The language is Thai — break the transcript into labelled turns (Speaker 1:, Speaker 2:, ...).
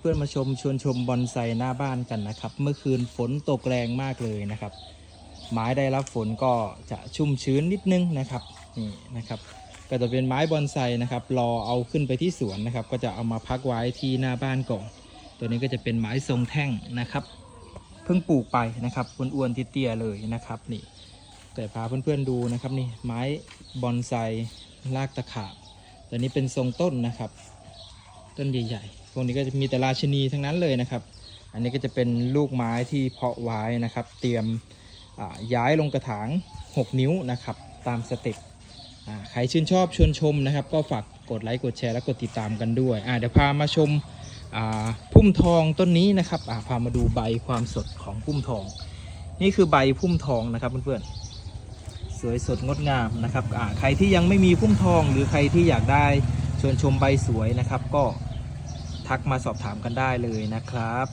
Speaker 1: เพื่อนๆมาชมชวนชมบอนไซหน้าบ้านกันนะครับ เมื่อคืนฝนตกแรงมากเลยนะครับ ไม้ได้รับฝนก็จะชุ่มชื้นนิดนึงนะครับนี่นะครับ ก็จะเป็นไม้บอนไซนะครับรอเอาขึ้นไปที่สวนนะครับ ก็จะเอามาพักไว้ที่หน้าบ้านก่อน ตัวนี้ก็จะเป็นไม้ทรงแท่งนะครับ เพิ่งปลูกไปนะครับอ้วนๆเตี้ยๆเลยนะครับนี่แต่พาเพื่อนๆดูนะครับนี่ไม้บอนไซรากตะขาบตัวนี้เป็นทรงต้นนะครับ ต้นใหญ่ๆ พวกนี้ก็จะมีแต่ราชินีทั้งนั้นเลยนะครับ อันนี้ก็จะเป็นลูกไม้ที่เพาะไว้นะครับ เตรียมย้ายลงกระถาง 6 นิ้วนะครับ ตามสเต็ปใครชื่นชอบชวนชมนะครับ ก็ฝากกดไลค์กดแชร์และกดติดตามกันด้วยเดี๋ยวพามาชมพุ่มทองต้นนี้นะครับพามาดูใบความสดของพุ่มทอง นี่คือใบพุ่มทองนะครับเพื่อนๆสวยสดงดงามนะครับใครที่ยังไม่มีพุ่มทอง หรือใครที่อยากได้ชวนชมใบสวยนะครับ ก็ ทักมาสอบถามกันได้เลยนะครับ